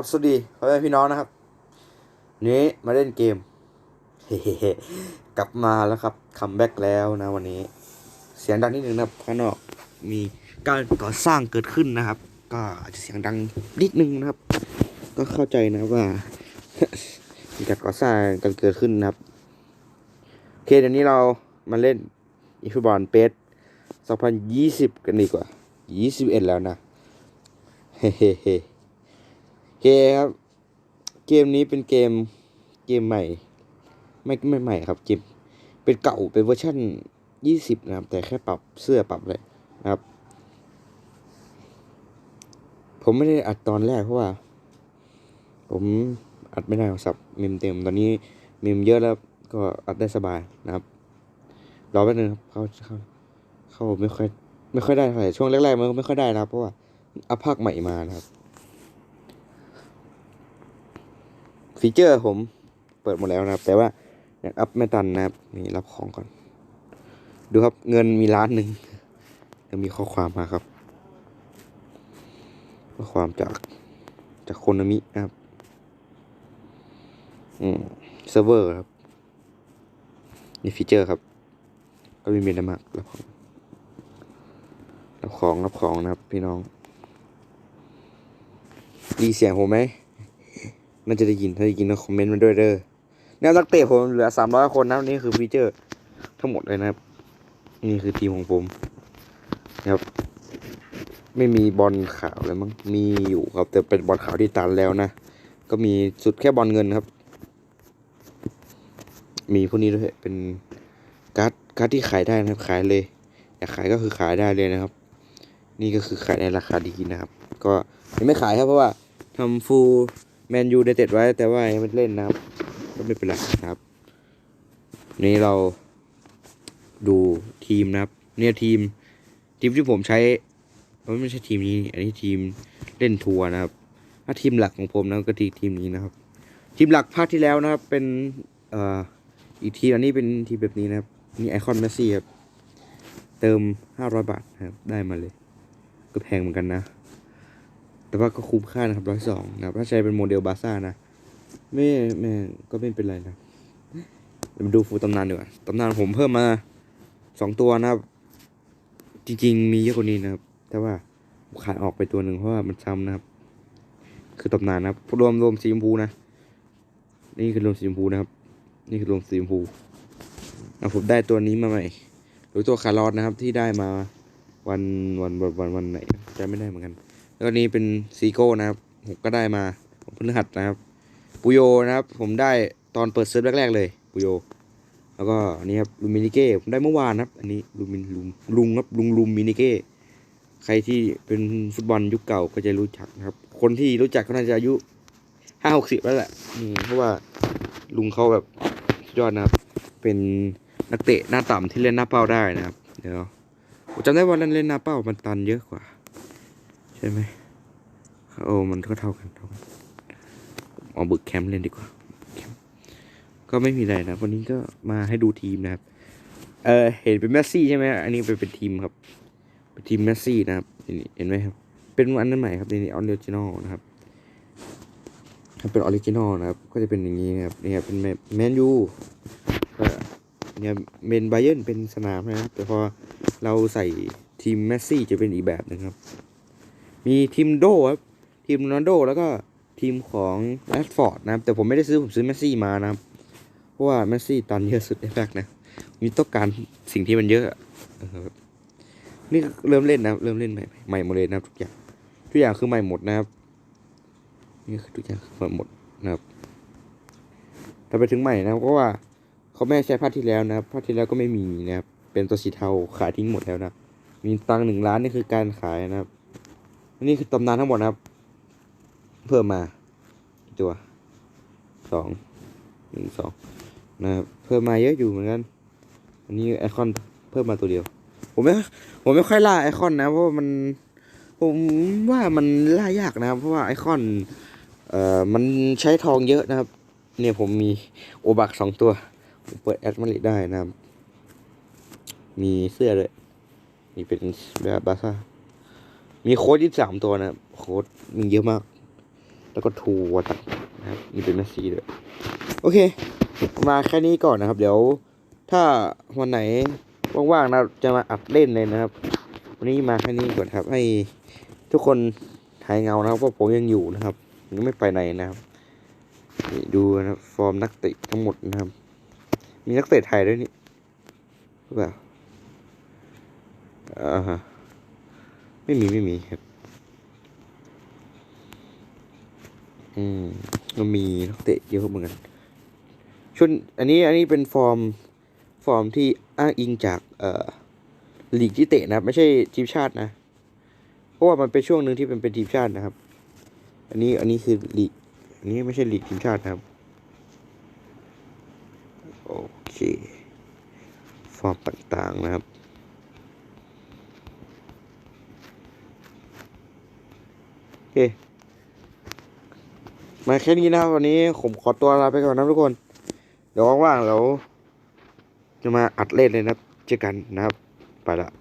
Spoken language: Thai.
ับสวัสดีพ่อแม่พี่น้องนะครับ นี้มาเล่นเกมเฮ้ๆกลับมาแล้วครับคัมแบ็กแล้วนะวันนี้ เสียงดังนิดนึงนะครับข้างนอกมีการก่อสร้างเกิดขึ้นนะครับ ก็อาจจะเสียงดังนิดนึงนะครับ ก็เข้าใจนะว่ามีการก่อสร้างกันเกิดขึ้นนะครับโอเคเดี๋ยวนี้เรามาเล่นอีฟุตบอลเปส2020 กันดีกว่า 21 แล้วนะเฮ้ๆๆโอ เคครับ เกมนี้เป็นเกมเกมใหม่ ไม่ไม่ใหม่ครับเกมเป็นเก่าเป็นเวอร์ชันยี่สิบนะครับ แต่แค่ปรับเสื้อปรับอะไรนะครับ ผมไม่ได้อัดตอนแรกเพราะว่า ผมอัดไม่ได้โทรศัพท์เมมเต็มตอนนี้เมมเยอะแล้วก็อัดได้สบายนะครับรอแป๊บนึงครับเขาเขาเขาไม่ค่อยไม่ค่อยได้เท่าไหร่ช่วงแรกๆมันไม่ค่อยได้นะครับเพราะว่าอัพภาคใหม่มานะครับ ฟีเจอร์ผมเปิดหมดแล้วนะครับ แต่ว่ายังอัพไม่ตันนะครับ นี่รับของก่อน ดูครับเงินมีล้านหนึ่งยังมีข้อความมาครับ ข้อความจากจากคนมินะครับ อืมเซิร์ฟเวอร์ครับ นี่ฟีเจอร์ครับ ก็มีเมนมากรับของรับของรับของนะครับ พี่น้อง ดีเสียงผมไหม น่าจะได้ยินถ้าได้ยินก็คอมเมนต์มาด้วยเด้อแนวนักเตะผมเหลือสามร้อยคนนะนี่คือฟีเจอร์ทั้งหมดเลยนะครับ นี่คือทีมของผมนะครับไม่มีบอลขาวเลยมั้งมีอยู่ครับ แต่เป็นบอลขาวที่ตันแล้วนะ ก็มีสุดแค่บอลเงินครับ มีพวกนี้ด้วยเป็นการ์ดการ์ดที่ขายได้นะครับ ขายเลยอยากขายก็คือขายได้เลยนะครับ นี่ก็คือขายในราคาดีนะครับ ก็ยังไม่ขายครับเพราะว่าทำฟูล แมนยูได้เต็ดไว้แต่ว่ายังไม่เล่นนะครับ ก็ไม่เป็นไรนะครับ นี่เราดูทีมนะครับ เนี่ยทีม ทีมที่ผมใช้มันไม่ใช่ทีมนี้ อันนี้ทีมเล่นทัวร์นะครับถ้าทีมหลักของผมนะก็ทีทีมนี้นะครับ ทีมหลักภาคที่แล้วนะครับ เป็นเอ่ออีกทีอันนี้เป็นทีมแบบนี้นะครับนี่ไอคอนเมสซี่ครับเติมห้าร้อยบาทนะครับ ได้มาเลย ก็แพงเหมือนกันนะ แต่ว่าก็คุ้มค่านะครับร้อยสองนะครับถ้าใช้เป็นโมเดลบาซ่านะ ไม่ไม่ก็ไม่เป็นไรนะเดี๋ยวมาดูฟูลตำนานดีกว่าตำนานผมเพิ่มมาสองตัวนะครับ จริงๆ มีเยอะกว่านี้นะครับ แต่ว่าขายออกไปตัวหนึ่งเพราะว่ามันซ้ำนะครับ คือตำนานนะครับรวมรวมสีชมพูนะ นี่คือรวมสีชมพูนะครับ นี่คือรวมสีชมพูนะผมได้ตัวนี้มาใหม่หรือตัวคาร์ลอสนะครับที่ได้มาวันวันวันวันวันไหนจำไม่ได้เหมือนกัน แล้วนี่เป็นซีโก้นะครับผมก็ได้มาของพฤหัสนะครับ ปุโยนะครับ ผมได้ตอนเปิดเซิร์ฟแรก ๆ เลย ปุโย แล้วก็อันนี้ครับลูมินิเก้ผมได้เมื่อวานครับ อันนี้ลูมินลุงลุงครับลุงลุมมินิเก้ใครที่เป็นฟุตบอลยุคเก่าก็จะรู้จักนะครับ คนที่รู้จักก็น่าจะอายุห้าหกสิบแล้วแหละอืมเพราะว่าลุงเขาแบบยอดนะครับ เป็นนักเตะหน้าต่ำที่เล่นหน้าเป้าได้นะครับ เดี๋ยวผมจำได้ว่าเล่นเล่นหน้าเป้ามันตันเยอะกว่า ใช่ไหมโอ้มันก็เท่ากันเท่ากันเอาบึกแคมป์เล่นดีกว่าก็ไม่มีอะไรนะวันนี้ก็มาให้ดูทีมนะครับ เออเห็นเป็นแมสซี่ใช่ไหมอันนี้เป็นเป็นทีมครับ เป็นทีมแมสซี่นะครับเห็นไหมครับ เป็นอันนั้นใหม่ครับนี่นี่ออริจินอลนะครับถ้าเป็นออริจินอลนะครับ ก็จะเป็นอย่างนี้นะครับนี่ครับเป็นแมนยูเนี่ยเมนไบเยนเป็นสนามนะครับ แต่พอเราใส่ทีมแมสซี่จะเป็นอีกแบบนึงครับ มีทีมโดครับทีมโรนัลโดแล้วก็ทีมของแรดฟอร์ดนะครับ แต่ผมไม่ได้ซื้อ ผมซื้อแมสซี่มานะครับ เพราะว่าแมสซี่ตันเยอะสุดในแฟกนะมีต้องการสิ่งที่มันเยอะนี่เริ่มเล่นนะเริ่มเล่นใหม่ใหม่หมดเลยนะครับทุกอย่างทุกอย่างคือใหม่หมดนะครับนี่คือทุกอย่างคือใหม่หมดนะครับถ้าไปถึงใหม่นะเพราะว่าเขาไม่ให้ใช้ภาคที่แล้วนะครับภาคที่แล้วก็ไม่มีนะครับเป็นตัวสีเทาขายทิ้งหมดแล้วนะมีตังหนึ่งล้านนี่คือการขายนะครับ นี่คือตำนานทั้งหมดนะครับ เพิ่มมาตัวสองหนึ่งสองนะครับเพิ่มมาเยอะอยู่เหมือนกัน อันนี้ไอคอนเพิ่มมาตัวเดียว ผมไม่ผมไม่ค่อยล่าไอคอนนะเพราะมันผมว่ามันล่ายากนะครับ เพราะว่าไอคอนเอ่อมันใช้ทองเยอะนะครับ เนี่ยผมมีโอบักสองตัวผมเปิดแอดมาริได้นะครับ มีเสื้อด้วยนี่เป็นแบบบาซ่า มีโค้ดยี่สามตัวนะครับ โค้ดมีเยอะมาก แล้วก็ทูวอตัดนะครับนี่เป็นแมสซี่ด้วย โอเค มาแค่นี้ก่อนนะครับ เดี๋ยวถ้าวันไหนว่างๆนะจะมาอัดเล่นเลยนะครับ วันนี้มาแค่นี้ก่อนครับ ให้ทุกคนหายเงานะครับเพราะผมยังอยู่นะครับยังไม่ไปไหนนะครับนี่ดูนะฟอร์มนักเตะทั้งหมดนะครับ มีนักเตะไทยด้วยนี่หรือเปล่าอ่าฮะ ไม่มีไม่มีครับ อืมมันมีนักเตะเยอะเหมือนกันช่วงอันนี้อันนี้เป็นฟอร์มฟอร์มที่อ้างอิงจากเอ่อลีกที่เตะนะครับไม่ใช่ทีมชาตินะ เพราะว่ามันเป็นช่วงหนึ่งที่เป็นเป็นทีมชาตินะครับ อันนี้อันนี้คือลีกอันนี้ไม่ใช่ลีกทีมชาตินะครับ โอเค ฟอร์มต่างๆนะครับ โอเค มาแค่นี้นะครับวันนี้ผมขอตัวลาไปก่อนนะทุกคน เดี๋ยวว่างๆเราจะมาอัดเล่นเลยนะเจอกันนะครับ ไปละ